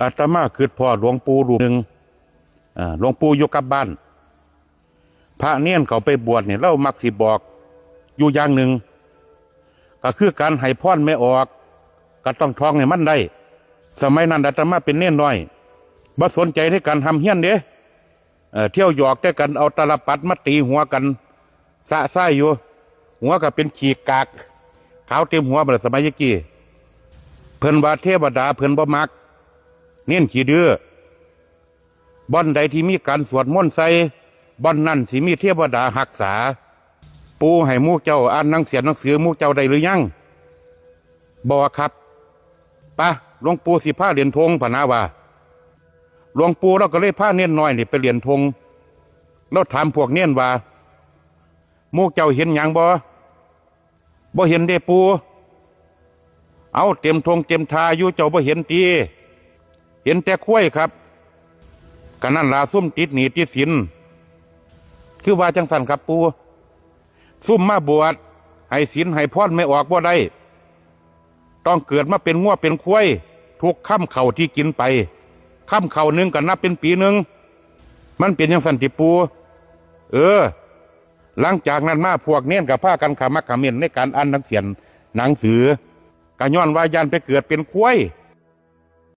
อาตมาคือพ่อหลวงปู่รูปหนึ่งหลวงปู่อยู่กับบ้าน พระเนียนเขาไปบวชเนี่ยเรามักสิบอกอยู่อย่างหนึ่งก็คือการให้พรไม่ออก ก็ต้องท้องให้มันได้ สมัยนั้นอาตมาเป็นเนียนน้อยบ่สนใจในการทำเฮี้ยนเด้เที่ยวหยอกแต่กันเอาตลปัดมาตีหัวกัน สะไส้อยู่ หัวก็เป็นขีกกากขาวเต็มหัวเมื่อสมัยยกี้เพิ่นว่าเทวดาเพิ่นบ่มัก เน้นขี้ดื้อบ่อนใดที่มีการสวดมนต์ใส่บ่อนนั่นสิมีเทวดาหักษา ปูให้มูเจ้าอ่านหนังเสียนหนังสือมูเจ้าได้หรือยังบอครับปะหลวงปู่สิผ้าเหรียญธงพนาว่าหลวงปู่เราก็เลยผ้าเนียนน้อยนี่ไปเหรียญธงเราถามพวกเนียนว่ามูเจ้าเห็นหยังบ่บ่เห็นเด้ปูเอาเต็มทงเต็มทาอยู่เจ้าบ่เห็นตี เห็นแต่คุ้ยครับกันนั่นลาซุ่มติดหนีติดสินคือว่าจังสันครับปูซุ่มมาบวชให้ศีลให้พรไม่ออกบ่าได้ ต้องเกิดมาเป็นงัวเป็นคุ้ยทุกข้ามเข่าที่กินไปข้ามเข่าหนึ่งก็นับเป็นปีหนึ่งมันเป็นยังสันติปู เออ หลังจากนั้นมาพวกเน้นกับผ้ากันขามักขาเมียนในการอ่านหนังเสียนหนังสือกะย้อนวายันไปเกิดเป็นคุ้ย